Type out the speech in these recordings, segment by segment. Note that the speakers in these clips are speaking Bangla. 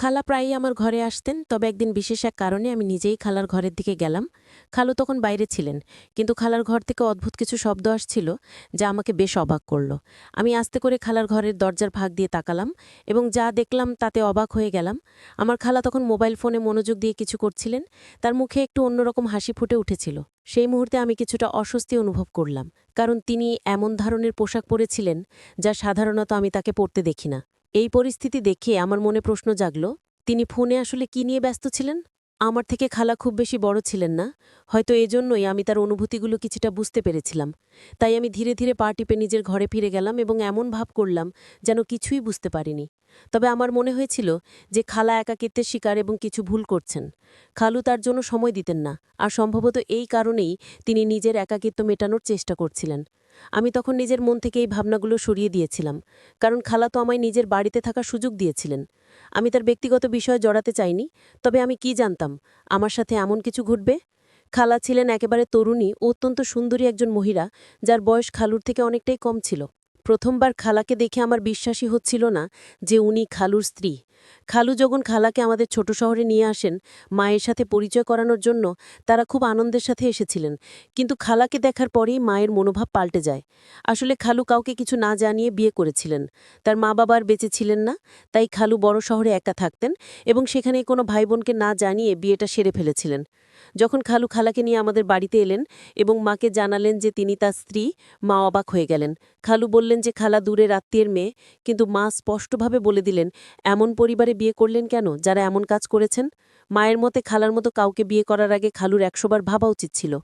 খালা প্রায়ই আমার ঘরে আসতেন, তবে একদিন বিশেষ এক কারণে আমি নিজেই খালার ঘরের দিকে গেলাম। খালু তখন বাইরে ছিলেন, কিন্তু খালার ঘর থেকে অদ্ভুত কিছু শব্দ আসছিল যা আমাকে বেশ অবাক করল। আমি আস্তে করে খালার ঘরের দরজার ভাগ দিয়ে তাকালাম এবং যা দেখলাম তাতে অবাক হয়ে গেলাম। আমার খালা তখন মোবাইল ফোনে মনোযোগ দিয়ে কিছু করছিলেন, তার মুখে একটু অন্যরকম হাসি ফুটে উঠেছিল। সেই মুহূর্তে আমি কিছুটা অস্বস্তি অনুভব করলাম, কারণ তিনি এমন ধরনের পোশাক পরেছিলেন যা সাধারণত আমি তাকে পরতে দেখি না। এই পরিস্থিতি দেখে আমার মনে প্রশ্ন জাগল, তিনি ফোনে আসলে কি নিয়ে ব্যস্ত ছিলেন? আমার থেকে খালা খুব বেশি বড় ছিলেন না, হয়তো এজন্যই আমি তার অনুভূতিগুলো কিছুটা বুঝতে পেরেছিলাম। তাই আমি ধীরে ধীরে পা টিপে নিজের ঘরে ফিরে গেলাম এবং এমন ভাব করলাম যেন কিছুই বুঝতে পারিনি। তবে আমার মনে হয়েছিল যে খালা একাকিত্বের শিকার এবং কিছু ভুল করছেন। খালু তার জন্য সময় দিতেন না, আর সম্ভবত এই কারণেই তিনি নিজের একাকিত্ব মেটানোর চেষ্টা করছিলেন। আমি তখন নিজের মন থেকে এই ভাবনাগুলো সরিয়ে দিয়েছিলাম, কারণ খালা তো আমায় নিজের বাড়িতে থাকার সুযোগ দিয়েছিলেন। আমি তার ব্যক্তিগত বিষয়ে জড়াতে চাইনি, তবে আমি কি জানতাম, আমার সাথে এমন কিছু ঘটবে? খালা ছিলেন একেবারে তরুণী, অত্যন্ত সুন্দরী একজন মহিলা, যার বয়স খালুর থেকে অনেকটাই কম ছিল। প্রথমবার খালাকে দেখে আমার বিশ্বাসই হচ্ছিল না যে উনি খালুর স্ত্রী। খালু যখন খালাকে আমাদের ছোট শহরে নিয়ে আসেন, মায়ের সাথে পরিচয় করানোর জন্য তারা খুব আনন্দের সাথে এসেছিলেন। কিন্তু খালাকে দেখার পরেই মায়ের মনোভাব পাল্টে যায়। আসলে খালু কাউকে কিছু না জানিয়ে বিয়ে করেছিলেন। তার মা বাবার বেঁচে ছিলেন না, তাই খালু বড় শহরে একা থাকতেন এবং সেখানে কোনো ভাই বোনকে না জানিয়ে বিয়েটা সেরে ফেলেছিলেন। যখন খালু খালাকে নিয়ে আমাদের বাড়িতে এলেন এবং মাকে জানালেন যে তিনি তার স্ত্রী, মা অবাক হয়ে গেলেন। খালু বললেন যে, খালা দূরের আত্মীয়ের মেয়ে। কিন্তু মা স্পষ্টভাবে বলে দিলেন, এমন পরিবারে বিয়ে করলেন কেন? যারা এমন কাজ করেছেন? মায়ের মতে, খালার মতো কাউকে বিয়ে করার আগে খালুর একশোবার ভাবা উচিত ছিল।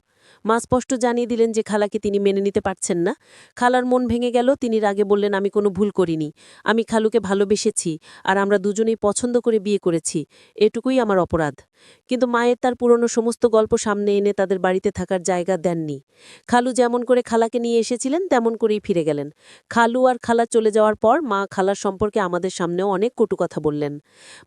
মা স্পষ্ট জানিয়ে দিলেন যে খালাকে তিনি মেনে নিতে পারছেন না। খালার মন ভেঙে গেল, তিনি রাগে বললেন, আমি কোনো ভুল করিনি। আমি খালুকে ভালোবেসেছি আর আমরা দুজনেই পছন্দ করে বিয়ে করেছি। এটুকুই আমার অপরাধ। কিন্তু মায়ের তার পুরনো সমস্ত গল্প সামনে এনে তাদের বাড়িতে থাকার জায়গা দেননি। খালু যেমন করে খালাকে নিয়ে এসেছিলেন, তেমন করেই ফিরে গেলেন। খালু আর খালা চলে যাওয়ার পর মা খালার সম্পর্কে আমাদের সামনেও অনেক কটু কথা বললেন।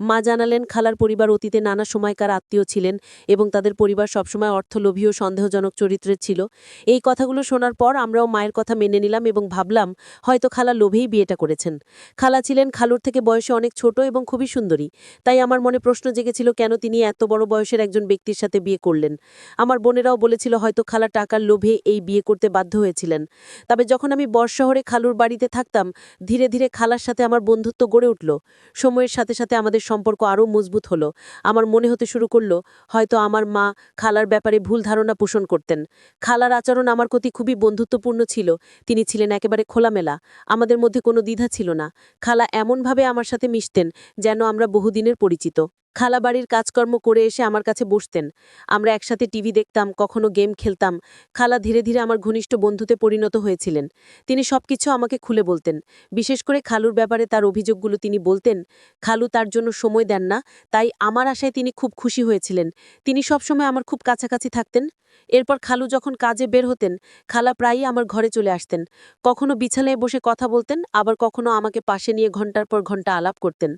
মা জানালেন, খালার পরিবার অতীতে নানা সময়কার আত্মীয় ছিলেন এবং তাদের পরিবার সবসময় অর্থলোভী ও সন্দেহজনক চরিত্রের ছিল। এই কথাগুলো শোনার পর আমরাও মায়ের কথা মেনে নিলাম এবং ভাবলাম, হয়তো খালা লোভেই বিয়েটা করেছেন। খালা ছিলেন খালুর থেকে বয়সে অনেক ছোট এবং খুবই সুন্দরী। তাই আমার মনে প্রশ্ন জেগেছিল, কেন তিনি এত বড় বয়সের একজন ব্যক্তির সাথে বিয়ে করলেন? আমার বোনেরাও বলেছিল, হয়তো খালা টাকার লোভে এই বিয়ে করতে বাধ্য হয়েছিলেন। তবে যখন আমি বর্ষহরে খালুর বাড়িতে থাকতাম, ধীরে ধীরে খালার সাথে আমার বন্ধুত্ব গড়ে উঠল। সময়ের সাথে সাথে আমাদের সম্পর্ক আরও মজবুত হলো। আমার মনে হতে শুরু করল, হয়তো আমার মা খালার ব্যাপারে ভুল ধারণা পোষণ করতেন। খালার আচরণ আমার প্রতি খুবই বন্ধুত্বপূর্ণ ছিল। তিনি ছিলেন একেবারে খোলামেলা। আমাদের মধ্যে কোনো দ্বিধা ছিল না। খালা এমনভাবে আমার সাথে মিশতেন যেন আমরা বহুদিনের পরিচিত। খালা বাড়ির কাজকর্ম করে এসে আমার কাছে বসতেন। আমরা একসাথে টিভি দেখতাম, কখনো গেম খেলতাম। খালা ধীরে ধীরে আমার ঘনিষ্ঠ বন্ধুতে পরিণত হয়েছিলেন। তিনি সবকিছু আমাকে খুলে বলতেন। বিশেষ করে খালুর ব্যাপারে তার অভিযোগগুলো তিনি বলতেন, খালু তার জন্য সময় দেন না, তাই আমার আশায় তিনি খুব খুশি হয়েছিলেন। তিনি সবসময় আমার খুব কাছাকাছি থাকতেন। এরপর খালু যখন কাজে বের হতেন, খালা প্রায়ই আমার ঘরে চলে আসতেন। কখনো বিছানায় বসে কথা বলতেন, আবার কখনো আমাকে পাশে নিয়ে ঘণ্টার পর ঘণ্টা আলাপ করতেন।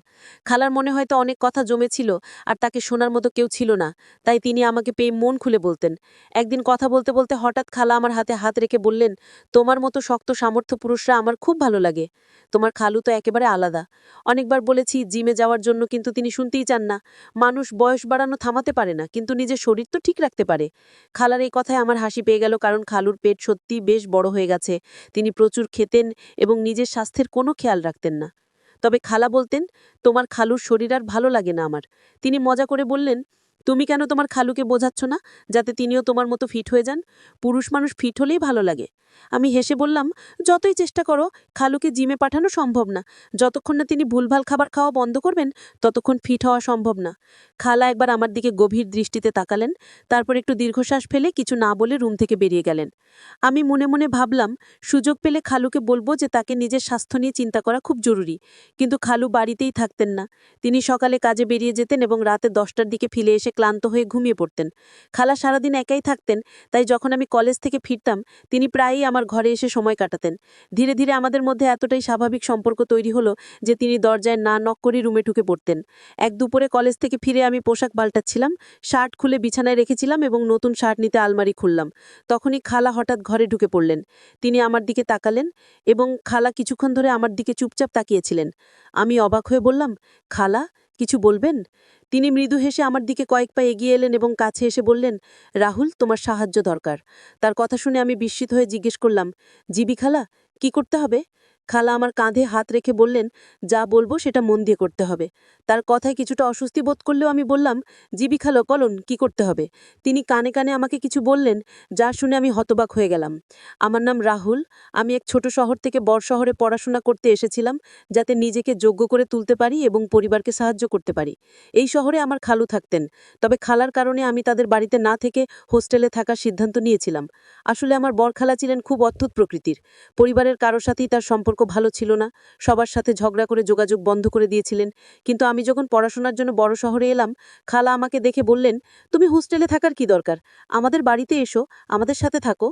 খালার মনে হয়তো অনেক কথা জমেছিল আর তাকে শোনার মতো কেউ ছিল না। তাই তিনি আমাকে পেয়ে মন খুলে বলতেন। একদিন কথা বলতে বলতে হঠাৎ খালা আমার হাতে হাত রেখে বললেন, তোমার মতো শক্ত সামর্থ্য পুরুষরা আমার খুব ভালো লাগে। তোমার খালু তো একেবারে আলাদা। অনেকবার বলেছি, জিমে যাওয়ার জন্য কিন্তু তিনি শুনতেই চান না। মানুষ বয়স বাড়ানো থামাতে পারে না, কিন্তু নিজের শরীর তো ঠিক রাখতে পারে। খালার এই কথায় আমার হাসি পেয়ে গেল, কারণ খালুর পেট সত্যি বেশ বড় হয়ে গেছে। তিনি প্রচুর খেতেন এবং নিজের স্বাস্থ্যের কোনো খেয়াল রাখতেন না। তবে খালা বলতেন, তোমার খালুর শরীর আর ভালো লাগে না আমার। তিনি মজা করে বললেন তুমি কেন তোমার খালুকে বোঝাচ্ছ না, যাতে তিনিও তোমার মতো ফিট হয়ে যান? পুরুষ মানুষ ফিট হলেই ভালো লাগে। আমি হেসে বললাম, যতই চেষ্টা করো, খালুকে জিমে পাঠানো সম্ভব না। যতক্ষণ না তিনি ভুলভাল খাবার খাওয়া বন্ধ করবেন, ততক্ষণ ফিট হওয়া সম্ভব না। খালা একবার আমার দিকে গভীর দৃষ্টিতে তাকালেন, তারপর একটু দীর্ঘশ্বাস ফেলে কিছু না বলে রুম থেকে বেরিয়ে গেলেন। আমি মনে মনে ভাবলাম, সুযোগ পেলে খালুকে বলব যে তাকে নিজের স্বাস্থ্য নিয়ে চিন্তা করা খুব জরুরি। কিন্তু খালু বাড়িতেই থাকতেন না। তিনি সকালে কাজে বেরিয়ে যেতেন এবং রাতে দশটার দিকে ফিরে এসে ক্লান্ত হয়ে ঘুমিয়ে পড়তেন। খালা সারাদিন একাই থাকতেন, তাই যখন আমি কলেজ থেকে ফিরতাম, তিনি প্রায়ই আমার ঘরে এসে সময় কাটাতেন। ধীরে ধীরে আমাদের মধ্যে এতটাই স্বাভাবিক সম্পর্ক তৈরি হলো যে তিনি দরজায় না নক করে রুমে ঢুকে পড়তেন। এক দুপুরে কলেজ থেকে ফিরে আমি পোশাক পাল্টাচ্ছিলাম, শার্ট খুলে বিছানায় রেখেছিলাম এবং নতুন শার্ট নিতে আলমারি খুললাম। তখনই খালা হঠাৎ ঘরে ঢুকে পড়লেন। তিনি আমার দিকে তাকালেন এবং খালা কিছুক্ষণ ধরে আমার দিকে চুপচাপ তাকিয়েছিলেন। আমি অবাক হয়ে বললাম, খালা কিছু বলবেন? তিনি মৃদু হেসে আমার দিকে কয়েক পা এগিয়ে এলেন এবং কাছে এসে বললেন, রাহুল, তোমার সাহায্য দরকার। তার কথা শুনে আমি বিস্মিত হয়ে জিজ্ঞেস করলাম, জিবি খালা, কি করতে হবে? খালা আমার কাঁধে হাত রেখে বললেন, যা বলব সেটা মন দিয়ে করতে হবে। তার কথায় কিছুটা অস্বস্তি বোধ করলেও আমি বললাম জিবি খালো কলন কি করতে হবে? তিনি কানে কানে আমাকে কিছু বললেন, যা শুনে আমি হতবাক হয়ে গেলাম। আমার নাম রাহুল। আমি এক ছোট শহর থেকে বড় শহরে পড়াশোনা করতে এসেছিলাম, যাতে নিজেকে যোগ্য করে তুলতে পারি এবং পরিবারকে সাহায্য করতে পারি। এই শহরে আমার খালু থাকতেন। তবে খালার কারণে আমি তাদের বাড়িতে না থেকে হোস্টেলে থাকার সিদ্ধান্ত নিয়েছিলাম। আসলে আমার বর খালা ছিলেন খুব অদ্ভুত প্রকৃতির। পরিবারের কারোর সাথেই তার সম্পর্ক ভালো ছিল না। সবার সাথে ঝগড়া করে যোগাযোগ বন্ধ করে দিয়েছিলেন। কিন্তু আমি যখন পড়াশোনার জন্য বড় শহরে এলাম, খালা আমাকে দেখে বললেন, তুমি হোস্টেলে থাকার কি দরকার? আমাদের বাড়িতে এসো, আমাদের সাথে থাকো।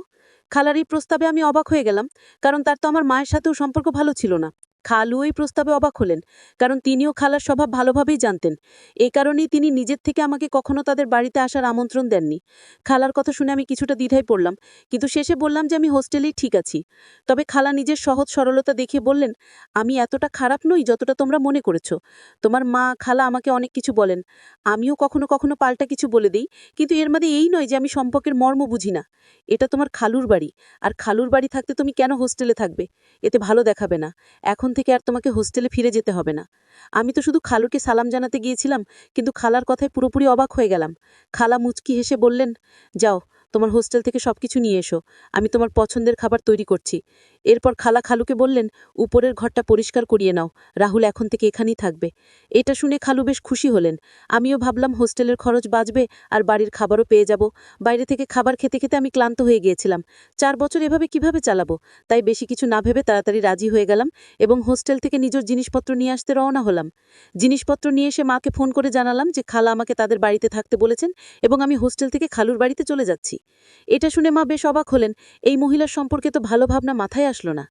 খালার এই প্রস্তাবে আমি অবাক হয়ে গেলাম, কারণ তার তো আমার মায়ের সাথেও সম্পর্ক ভালো ছিল না। খালু এই প্রস্তাবে অবাক হলেন, কারণ তিনিও খালার স্বভাব ভালোভাবেই জানতেন। এই কারণেই তিনি নিজের থেকে আমাকে কখনো তাদের বাড়িতে আসার আমন্ত্রণ দেননি। খালার কথা শুনে আমি কিছুটা দ্বিধায় পড়লাম, কিন্তু শেষে বললাম যে আমি হোস্টেলেই ঠিক আছি। তবে খালা নিজের সহজ সরলতা দেখে বললেন, আমি এতটা খারাপ নই যতটা তোমরা মনে করেছ। তোমার মা, খালা আমাকে অনেক কিছু বলেন। আমিও কখনো কখনো পাল্টা কিছু বলে দিই, কিন্তু এর মধ্যে এই নয় যে আমি সম্পর্কের মর্ম বুঝি না। এটা তোমার খালুর বাড়ি, আর খালুর বাড়ি থাকতে তুমি কেন হোস্টেলে থাকবে? এতে ভালো দেখাবে না। এখন থেকে আর তোমাকে হোস্টেলে ফিরে যেতে হবে না। আমি তো শুধু খালুকে সালাম জানাতে গিয়েছিলাম, কিন্তু খালার কথায় পুরোপুরি অবাক হয়ে গেলাম। খালা মুচকি হেসে বললেন, যাও, তোমার হোস্টেল থেকে সব কিছু নিয়ে এসো। আমি তোমার পছন্দের খাবার তৈরি করছি। এরপর খালা খালুকে বললেন, উপরের ঘরটা পরিষ্কার করিয়ে নাও, রাহুল এখন থেকে এখানেই থাকবে। এটা শুনে খালু বেশ খুশি হলেন। আমিও ভাবলাম হোস্টেলের খরচ বাঁচবে আর বাড়ির খাবারও পেয়ে যাব। বাইরে থেকে খাবার খেতে খেতে আমি ক্লান্ত হয়ে গিয়েছিলাম। চার বছর এভাবে কীভাবে চালাবো? তাই বেশি কিছু না ভেবে তাড়াতাড়ি রাজি হয়ে গেলাম এবং হোস্টেল থেকে নিজের জিনিসপত্র নিয়ে আসতে রওনা হলাম। জিনিসপত্র নিয়ে এসে মাকে ফোন করে জানালাম যে খালা আমাকে তাদের বাড়িতে থাকতে বলেছেন এবং আমি হোস্টেল থেকে খালুর বাড়িতে চলে যাচ্ছি। এটা শুনে মা বেশ অবাক হলেন। এই মহিলার সম্পর্কে তো ভালো ভাবনা মাথায় আসলো না।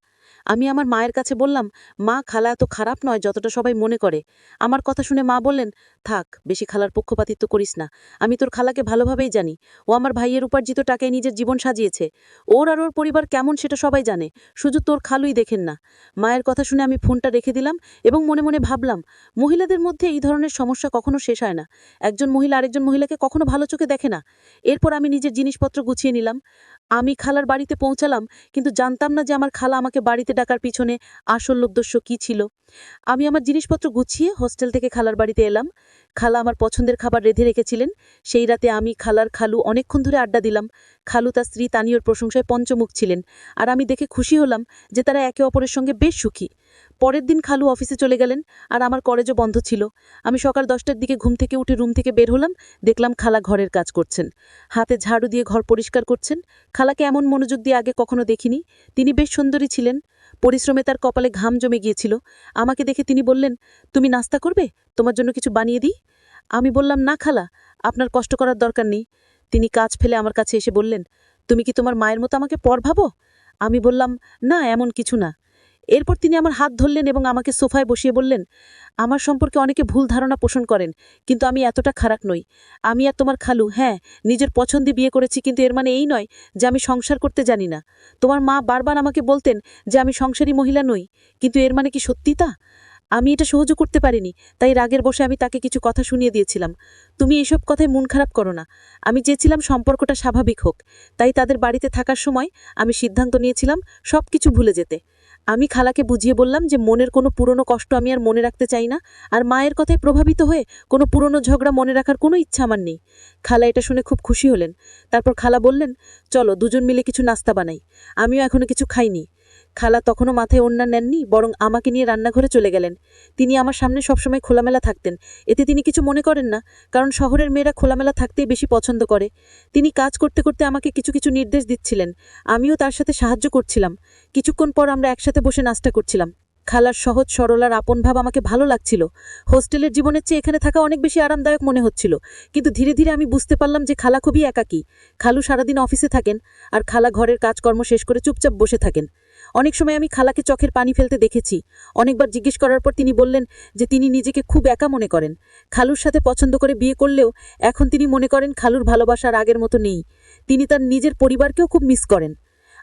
আমি আমার মায়ের কাছে বললাম, মা, খালা এত খারাপ নয়, যতটা সবাই মনে করে। আমার কথা শুনে মা বললেন, থাক, বেশি খালার পক্ষপাতিত্ব করিস না। আমি তোর খালাকে ভালোভাবেই জানি। ও আমার ভাইয়ের উপার্জিত টাকায় নিজের জীবন সাজিয়েছে। ওর আর ওর পরিবার কেমন সেটা সবাই জানে। শুধু তোর খালুই দেখেন না। মায়ের কথা শুনে আমি ফোনটা রেখে দিলাম এবং মনে মনে ভাবলাম, মহিলাদের মধ্যে এই ধরনের সমস্যা কখনো শেষ হয় না। একজন মহিলা আরেকজন মহিলাকে কখনো ভালো চোখে দেখে না। এরপর আমি নিজের জিনিসপত্র গুছিয়ে নিলাম। আমি খালার বাড়িতে পৌঁছালাম, কিন্তু জানতাম না যে আমার খালা আমাকে বাড়িতে ডাকার পিছনে আসল উদ্দেশ্য কী ছিল? আমি আমার জিনিসপত্র গুছিয়ে হোস্টেল থেকে খালার বাড়িতে এলাম। খালা আমার পছন্দের খাবার রেঁধে রেখেছিলেন। সেই রাতে আমি খালার খালু অনেকক্ষণ ধরে আড্ডা দিলাম। খালু তার স্ত্রী তানিয়র প্রশংসায় পঞ্চমুখ ছিলেন আর আমি দেখে খুশি হলাম যে তারা একে অপরের সঙ্গে বেশ সুখী। পরের দিন খালু অফিসে চলে গেলেন আর আমার কলেজও বন্ধ ছিল। আমি সকাল দশটার দিকে ঘুম থেকে উঠে রুম থেকে বের হলাম, দেখলাম খালা ঘরের কাজ করছেন। হাতে ঝাড়ু দিয়ে ঘর পরিষ্কার করছেন। খালাকে এমন মনোযোগ দিয়ে আগে কখনো দেখিনি। তিনি বেশ সুন্দরী ছিলেন। পরিশ্রমে তার কপালে ঘাম জমে গিয়েছিল। আমাকে দেখে তিনি বললেন, তুমি নাস্তা করবে? তোমার জন্য কিছু বানিয়ে দিই? আমি বললাম, না খালা, আপনার কষ্ট করার দরকার নেই। তিনি কাজ ফেলে আমার কাছে এসে বললেন, তুমি কি তোমার মায়ের মতো আমাকে পর ভাবো আমি বললাম, না, এমন কিছু না। এরপর তিনি আমার হাত ধরলেন এবং আমাকে সোফায় বসিয়ে বললেন, আমার সম্পর্কে অনেকে ভুল ধারণা পোষণ করেন, কিন্তু আমি এতটা খারাপ নই। আমি আর তোমার খালু হ্যাঁ নিজের পছন্দে বিয়ে করেছি, কিন্তু এর মানে এই নয় যে আমি সংসার করতে জানি না। তোমার মা বারবার আমাকে বলতেন যে আমি সংসারী মহিলা নই, কিন্তু এর মানে কি সত্যি তা? আমি এটা সহ্য করতে পারিনি, তাই রাগের বসে আমি তাকে কিছু কথা শুনিয়ে দিয়েছিলাম। তুমি এসব কথায় মন খারাপ করো না। আমি চেয়েছিলাম সম্পর্কটা স্বাভাবিক হোক, তাই তাদের বাড়িতে থাকার সময় আমি সিদ্ধান্ত নিয়েছিলাম সব কিছু ভুলে যেতে। আমি খালাকে বুঝিয়ে বললাম যে মনের কোনো পুরনো কষ্ট আমি আর মনে রাখতে চাই না, আর মায়ের কথায় প্রভাবিত হয়ে কোনো পুরনো ঝগড়া মনে রাখার কোনো ইচ্ছা আমার নেই। খালা এটা শুনে খুব খুশি হলেন। তারপর খালা বললেন, চলো দুজন মিলে কিছু নাস্তা বানাই। আমিও এখনও কিছু খাইনি। খালা তখনও মাথায় অন্যা নেননি, বরং আমাকে নিয়ে রান্নাঘরে চলে গেলেন। তিনি আমার সামনে সবসময় খোলামেলা থাকতেন। এতে তিনি কিছু মনে করেন না, কারণ শহরের মেয়েরা খোলামেলা থাকতেই বেশি পছন্দ করে। তিনি কাজ করতে করতে আমাকে কিছু কিছু নির্দেশ দিচ্ছিলেন। আমিও তার সাথে সাহায্য করছিলাম। কিছুক্ষণ পর আমরা একসাথে বসে নাস্তা করছিলাম। খালার সহজ, সরল আর আপন ভাব আমাকে ভালো লাগছিল। হোস্টেলের জীবনের চেয়ে এখানে থাকা অনেক বেশি আরামদায়ক মনে হচ্ছিল। কিন্তু ধীরে ধীরে আমি বুঝতে পারলাম যে খালা খুবই একাকী। খালু সারাদিন অফিসে থাকেন, আর খালা ঘরের কাজকর্ম শেষ করে চুপচাপ বসে থাকেন। অনেক সময় আমি খালাকে চোখের পানি ফেলতে দেখেছি। অনেকবার জিজ্ঞেস করার পর তিনি বললেন যে তিনি নিজেকে খুব একা মনে করেন। খালুর সাথে পছন্দ করে বিয়ে করলেও এখন তিনি মনে করেন খালুর ভালোবাসার আগের মতো নেই। তিনি তার নিজের পরিবারকেও খুব মিস করেন।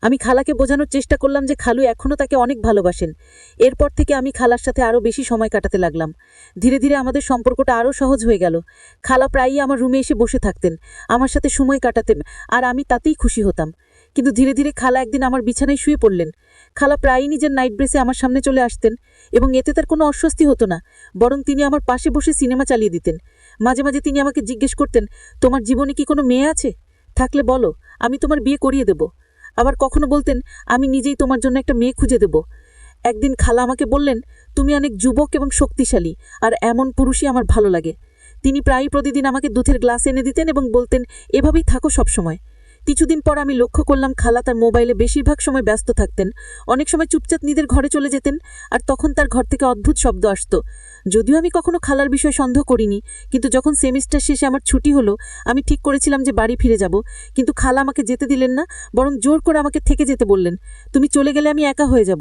আমি খালাকে বোঝানোর চেষ্টা করলাম যে খালু এখনও তাকে অনেক ভালোবাসেন। এরপর থেকে আমি খালার সাথে আরও বেশি সময় কাটাতে লাগলাম। ধীরে ধীরে আমাদের সম্পর্কটা আরও সহজ হয়ে গেল। খালা প্রায়ই আমার রুমে এসে বসে থাকতেন। আমার সাথে সময় কাটাতেন আর আমি তাতেই খুশি হতাম। কিন্তু ধীরে ধীরে খালা একদিন আমার বিছানায় শুয়ে পড়লেন। খালা প্রায়ই নিজের নাইট ড্রেসে আমার সামনে চলে আসতেন এবং এতে তার কোনো অস্বস্তি হতো না, বরং তিনি আমার পাশে বসে সিনেমা চালিয়ে দিতেন। মাঝে মাঝে তিনি আমাকে জিজ্ঞেস করতেন, তোমার জীবনে কি কোনো মেয়ে আছে? থাকলে বলো, আমি তোমার বিয়ে করিয়ে দেব। আবার কখনো বলতেন, আমি নিজেই তোমার জন্য একটা মেয়ে খুঁজে দেব। একদিন খালা আমাকে বললেন, তুমি অনেক যুবক এবং শক্তিশালী, আর এমন পুরুষই আমার ভালো লাগে। তিনি প্রায়ই প্রতিদিন আমাকে দুধের গ্লাস এনে দিতেন এবং বলতেন, এভাবেই থাকো সবসময়। কিছুদিন পর আমি লক্ষ্য করলাম খালা তার মোবাইলে বেশিরভাগ সময় ব্যস্ত থাকতেন। অনেক সময় চুপচাপ নিজের ঘরে চলে যেতেন আর তখন তার ঘর থেকে অদ্ভুত শব্দ আসত। যদিও আমি কখনো খালার বিষয়ে সন্দেহ করিনি, কিন্তু যখন সেমিস্টার শেষে আমার ছুটি হলো, আমি ঠিক করেছিলাম যে বাড়ি ফিরে যাব। কিন্তু খালা আমাকে যেতে দিলেন না, বরং জোর করে আমাকে থেকে যেতে বললেন। তুমি চলে গেলে আমি একা হয়ে যাব।